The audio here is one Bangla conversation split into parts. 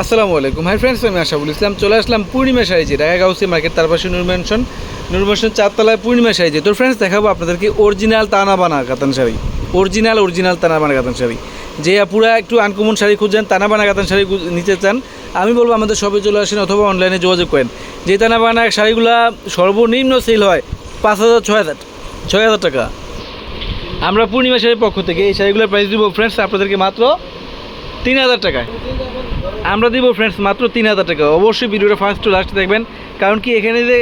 আসসালামু আলাইকুম। হাই ফ্রেন্ডস আমি আশাবুল ইসলাম। চলে আসলাম পূর্ণিমা সাইজে ঢাকা গাউসি মার্কেট, তার পাশে নুরমেনশন নুরমেনশন চারতলায় পূর্ণিমা সাইজে তো ফ্রেন্ডস দেখাবো আপনাদেরকে অরিজিনাল তানা বানা কাতান শাড়ি। অরিজিনাল অরিজিনাল তানা বানা কাতান শাড়ি। যে আপুরা একটু আনকমন শাড়ি খুঁজছেন তানা বানা কাতান শাড়ি নিতে চান, আমি বলব আমাদের শপে চলে আসেন অথবা অনলাইনে যোগাযোগ করেন। যে তানা বানা শাড়িগুলো সর্বনিম্ন সেল হয় পাঁচ হাজার, ছয় হাজার ছয় হাজার টাকা। আমরা পূর্ণিমা শাড়ির পক্ষ থেকে এই শাড়িগুলোর প্রাইস দিব। ফ্রেন্ডস আপনাদেরকে মাত্র তিন হাজার টাকায়। আমরা দিব ফ্রেন্ডস মাত্র তিন হাজার টাকা। অবশ্যই ভিডিওটা ফার্স্ট টু লাস্ট দেখবেন। কারণ কি, এখানে যে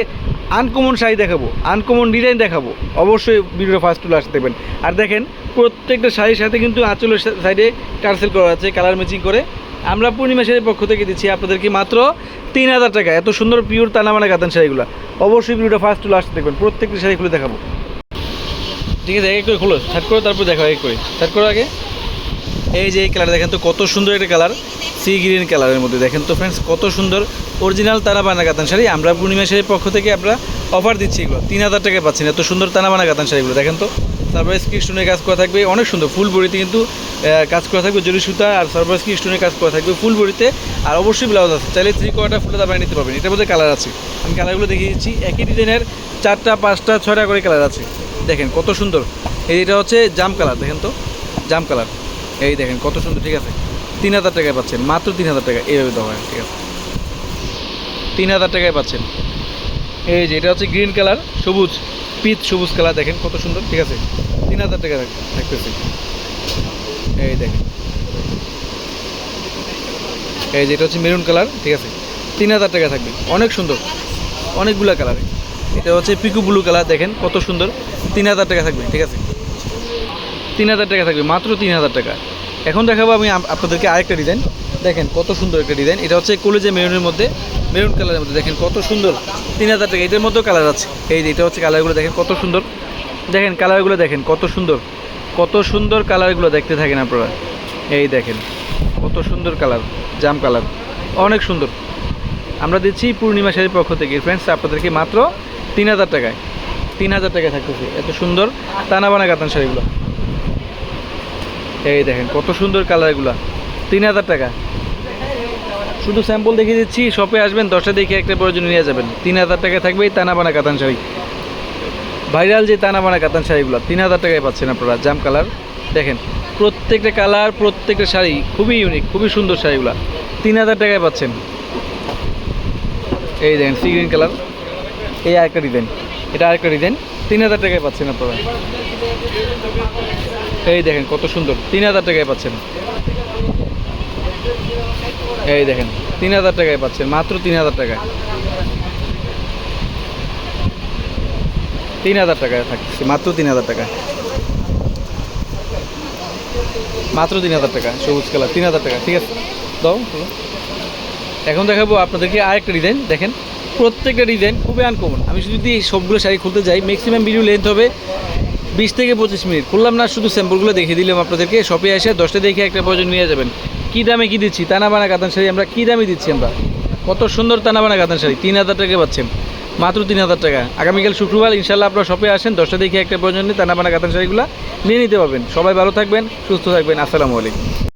আনকমন শাড়ি দেখাবো আনকমন ডিজাইন দেখাবো, অবশ্যই ভিডিওটা ফার্স্ট টু লাস্ট দেখবেন। আর দেখেন, প্রত্যেকটা শাড়ির সাথে কিন্তু আঁচলের সাইডে টার্সেল করা আছে কালার ম্যাচিং করে। আমরা পূর্ণিমা শাড়ির পক্ষ থেকে দিচ্ছি আপনাদেরকে মাত্র তিন হাজার টাকা। এত সুন্দর পিওর তানামানা কাতান শাড়িগুলো। অবশ্যই ভিডিওটা ফার্স্ট টু লাস্ট দেখবেন। প্রত্যেকটা শাড়ি খুলে দেখাবো। ঠিক আছে, এক করে খোলো। সার্ট করো, তারপর দেখো এক করে। স্টার্ট করো আগে। এই যে এই কালার দেখেন তো, কত সুন্দর একটা কালার সি গ্রিন কালারের মধ্যে। দেখেন তো ফ্রেন্ডস কত সুন্দর অরিজিনাল তানা বানা কাতান শাড়ি। আমরা পূর্ণিমা শাড়ির পক্ষ থেকে আমরা অফার দিচ্ছি এগুলো। তিন হাজার টাকায় পাচ্ছেন, এত সুন্দর তানা বানা কাতান শাড়িগুলো। দেখেন তো সারপ্রাইজ কি স্টোনের কাজ করা থাকবে। অনেক সুন্দর, ফুল বড়িতে কিন্তু কাজ করা থাকবে জরি সুতা আর সারপ্রাইজ কি স্টোনের কাজ করা থাকবে ফুল বড়িতে। আর অবশ্যই ব্লাউজ আছে। চাইলে থ্রি কোয়ার্টার ফুলে দাবায় নিতে পারবেন। এটার মধ্যে কালার আছে। আমি কালারগুলো দেখিয়ে দিচ্ছি। একই ডিজাইনের চারটা, পাঁচটা, ছয়টা করে কালার আছে। দেখেন কত সুন্দর। এটা হচ্ছে জাম কালার দেখেন তো, জাম কালার এই দেখেন কত সুন্দর, ঠিক আছে? তিন হাজার টাকায় পাচ্ছেন, মাত্র তিন হাজার টাকা, এইভাবে দেওয়া হয়, ঠিক আছে? তিন হাজার টাকায় পাচ্ছেন। এই যে, এটা হচ্ছে গ্রিন কালার, সবুজ, পিচ সবুজ কালার, দেখেন কত সুন্দর, ঠিক আছে? তিন হাজার টাকা থাক- থাকতেছে এই দেখেন। এই যে, এটা হচ্ছে মেরুন কালার, ঠিক আছে? তিন হাজার টাকা থাকবে, অনেক সুন্দর, অনেকগুলা কালার। এটা হচ্ছে পিকু ব্লু কালার, দেখেন কত সুন্দর, তিন হাজার টাকা থাকবে, ঠিক আছে? তিন হাজার টাকা থাকবে, মাত্র তিন হাজার টাকা। এখন দেখাবো আমি আপনাদেরকে আরেকটা ডিজাইন দেখেন কত সুন্দর একটা ডিজাইন এটা হচ্ছে কলেজে মেরুনের মধ্যে। মেরুন কালারের মধ্যে দেখেন কত সুন্দর। তিন হাজার টাকা। এটার মধ্যেও কালার আছে। এই যে এটা হচ্ছে কালারগুলো দেখেন কত সুন্দর। দেখেন কালারগুলো দেখেন কত সুন্দর। কত সুন্দর কালারগুলো দেখতে থাকেন আপনারা। এই দেখেন, কত সুন্দর কালার জাম কালার অনেক সুন্দর। আমরা দিচ্ছি পূর্ণিমা শাড়ির পক্ষ থেকে। ফ্রেন্ডস আপনাদেরকে মাত্র তিন হাজার টাকায়, তিন হাজার টাকায় থাকতেছে। এত সুন্দর। টানা বানা কাতান শাড়িগুলো। এই দেখেন, কত সুন্দর কালারগুলো তিন হাজার টাকা। শুধু স্যাম্পল দেখিয়ে দিচ্ছি শপে আসবেন, দশটা দেখে একটা প্রয়োজন নিয়ে যাবেন। তিন হাজার টাকায় থাকবে এই টানা বানা কাতান শাড়ি। ভাইরাল যে টানা বানা কাতান শাড়িগুলো, তিন হাজার টাকায় পাচ্ছেন আপনারা, জাম কালার দেখেন, প্রত্যেকটা কালার প্রত্যেকটা শাড়ি খুবই ইউনিক খুবই সুন্দর শাড়িগুলো। তিন হাজার টাকায় পাচ্ছেন। এই দেখেন সি গ্রিন কালার এই আরেকটা ডিজাইন এটা আরেকটা ডিজাইন তিন হাজার টাকায় পাচ্ছেন আপনারা। এই দেখেন কত সুন্দর, তিন হাজার টাকায় পাচ্ছেন। এই দেখেন, তিন হাজার টাকায় পাচ্ছেন, মাত্র তিন হাজার টাকায়। তিন হাজার টাকায় থাকছে, মাত্র তিন হাজার টাকা মাত্র তিন হাজার টাকা, সবুজ কালার, তিন হাজার টাকা, ঠিক আছে। দাও। এখন দেখাবো আপনাদেরকে আরেকটা ডিজাইন দেখেন। প্রত্যেকটা ডিজাইন খুবই আনকমন আমি যদি সবগুলো শাড়ি খুলতে যাই ম্যাক্সিমাম ভিডিও লেন্থ হবে বিশ থেকে পঁচিশ মিনিট। খুললাম না, শুধু স্যাম্পলগুলো দেখিয়ে দিলাম আপনাদেরকে। শপে এসে দশটা দেখে একটা প্রয়োজন নিয়ে যাবেন। কী দামে কী দিচ্ছি? তানা বানা কাতান শাড়ি আমরা কী দামে দিচ্ছি আমরা? কত সুন্দর তানা বানা কাতান শাড়ি। তিন হাজার টাকা পাচ্ছেন। মাত্র তিন হাজার টাকা। আগামীকাল শুক্রবার ইনশাল্লাহ আপনার শপে আসেন, দশটা দেখে একটা প্রয়োজন নিয়ে তানা বানা কাতান শাড়িগুলো নিয়ে নিতে পারবেন। সবাই ভালো থাকবেন, সুস্থ থাকবেন। আসসালামু আলাইকুম।